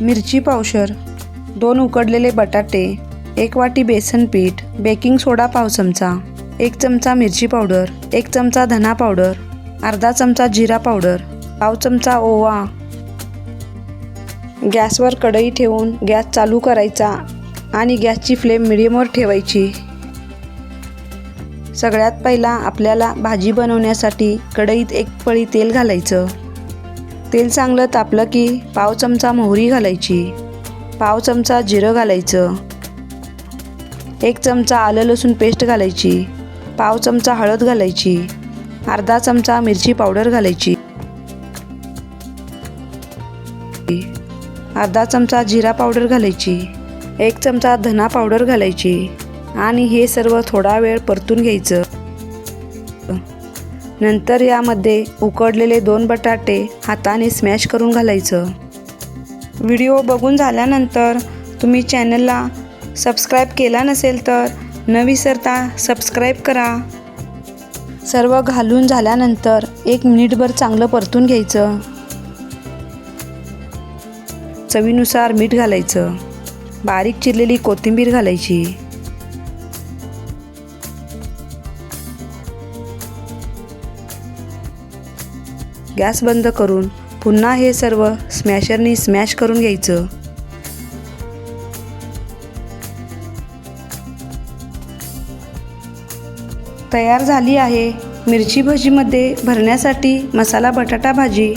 मिरची पावशर दोन उकडलेले बटाटे एक वाटी बेसन पीठ बेकिंग सोडा पाव चमचा एक चमचा मिरची पावडर एक चमचा धना पावडर अर्धा चमचा जिरा पावडर पाव चमचा ओवा. गॅसवर कढई ठेवून गॅस चालू करायचा आणि गॅसची फ्लेम मिडियमवर ठेवायची. सगळ्यात पहिला आपल्याला भाजी बनवण्यासाठी कढईत एक पळी तेल घालायचं. तेल चांगलं तापलं की पाव चमचा मोहरी घालायची. पाव चमचा जिरं घालायचं. एक चमचा आलं लसूण पेस्ट घालायची. पाव चमचा हळद घालायची. अर्धा चमचा मिरची पावडर घालायची. अर्धा चमचा जिरा पावडर घालायची. एक चमचा धना पावडर घालायची. आणि हे सर्व थोडा वेळ परतून घ्यायचं. नंतर यामध्ये उकडलेले दोन बटाटे हाताने स्मॅश करून घालायचं. व्हिडिओ बघून झाल्यानंतर तुम्ही चॅनलला सबस्क्राईब केला नसेल तर न विसरता सबस्क्राईब करा. सर्व घालून झाल्यानंतर एक मिनिटभर चांगलं परतून घ्यायचं. चवीनुसार मीठ घालायचं. बारीक चिरलेली कोथिंबीर घालायची. गॅस बंद करून पुन्हा हे सर्व स्मॅशरनी स्मॅश करून घ्यायचं. तयार झाली आहे मिरची भजीमध्ये भरण्यासाठी मसाला बटाटा भाजी.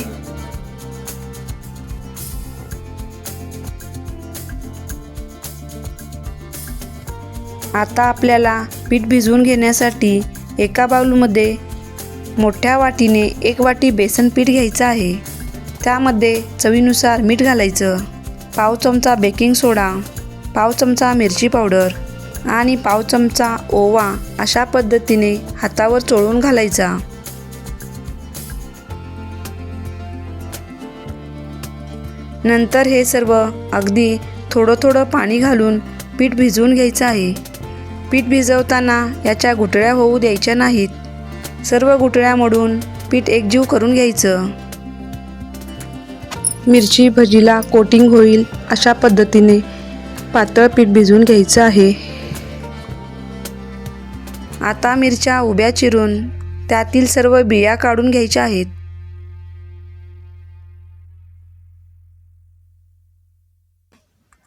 आता आपल्याला पीठ भिजवून घेण्यासाठी एका बाउलमध्ये मोठ्या वाटीने एक वाटी बेसन पीठ घ्यायचं आहे. त्यामध्ये चवीनुसार मीठ घालायचं. पाव चमचा बेकिंग सोडा पाव चमचा मिरची पावडर आणि पाव चमचा ओवा अशा पद्धतीने हातावर चोळून घालायचा. नंतर हे सर्व अगदी थोडं थोडं पाणी घालून पीठ भिजवून घ्यायचं आहे. पीठ भिजवताना याच्या गुटळ्या होऊ द्यायच्या नाहीत. सर्व गुटळ्या मोडून पीठ एकजीव करून घ्यायचं. मिरची भजीला कोटिंग होईल अशा पद्धतीने पातळ पीठ भिजवून घ्यायचं आहे. आता मिरच्या उभ्या चिरून त्यातील सर्व बिया काढून घ्यायच्या आहेत.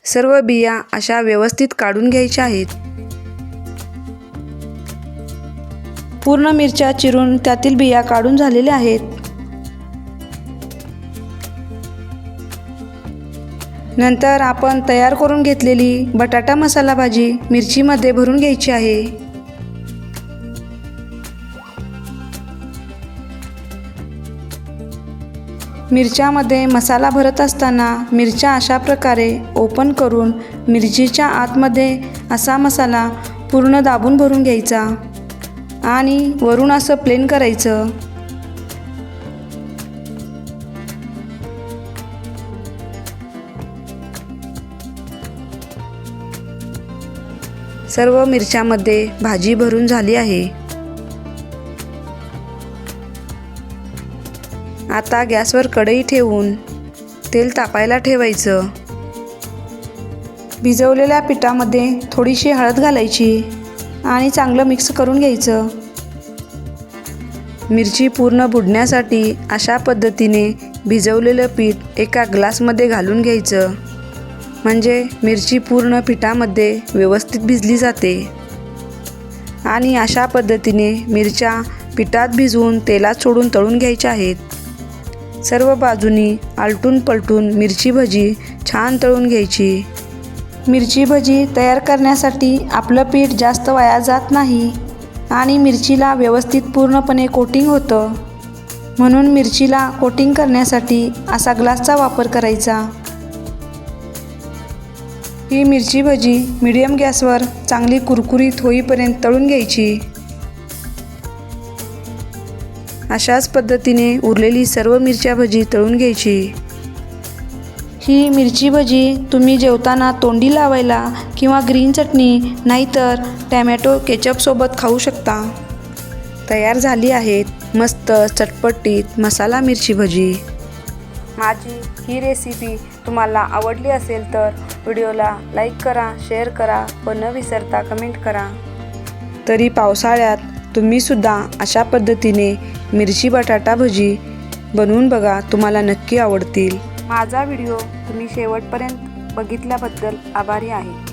सर्व बिया अशा व्यवस्थित काढून घ्यायच्या आहेत. पूर्ण मिरच्या चिरून त्यातील बिया काढून झालेल्या आहेत. नंतर आपण तयार करून घेतलेली बटाटा मसाला भाजी मिरचीमध्ये भरून घ्यायची आहे. मिरच्यामध्ये मसाला भरत असताना मिरच्या अशा प्रकारे ओपन करून मिरचीच्या आतमध्ये असा मसाला पूर्ण दाबून भरून घ्यायचा. आणि वरून असं प्लेन करायचं. सर्व मिरच्यामध्ये भाजी भरून झाली आहे. आता गॅसवर कढई ठेवून तेल तापायला ठेवायचं. भिजवलेल्या पिठामध्ये थोडीशी हळद घालायची. आणि चांगलं मिक्स करून घ्यायचं. मिरची पूर्ण बुडण्यासाठी अशा पद्धतीने भिजवलेलं पीठ एका ग्लासमध्ये घालून घ्यायचं. म्हणजे मिरची पूर्ण पिठामध्ये व्यवस्थित भिजली जाते. आणि अशा पद्धतीने मिरच्या पिठात भिजवून तेलात सोडून तळून घ्यायच्या आहेत. सर्व बाजूनी आलटून पलटून मिरची भजी छान तळून घ्यायची. मिरची भजी तयार करण्यासाठी आपलं पीठ जास्त वाया जात नाही आणि मिरचीला व्यवस्थित पूर्णपणे कोटिंग होतं. म्हणून मिरचीला कोटिंग करण्यासाठी असा ग्लासचा वापर करायचा. ही मिरची भजी मिडियम गॅसवर चांगली कुरकुरीत होईपर्यंत तळून घ्यायची. अशाच पद्धतीने उरलेली सर्व मिरच्या भजी तळून घ्यायची. ही मिरची भजी तुम्ही जेवताना तोंडी लावायला किंवा ग्रीन चटणी नाहीतर टॅमॅटो केचपसोबत खाऊ शकता. तयार झाली आहेत मस्त चटपटीत मसाला मिरची भजी. माझी ही रेसिपी तुम्हाला आवडली असेल तर व्हिडिओला लाईक करा शेअर करा व न विसरता कमेंट करा. तरी पावसाळ्यात तुम्हीसुद्धा अशा पद्धतीने मिरची बटाटा भजी बनवून बघा तुम्हाला नक्की आवडतील. माझा व्हिडिओ तुम्ही शेवटपर्यंत बघितल्याबद्दल आभारी आहे.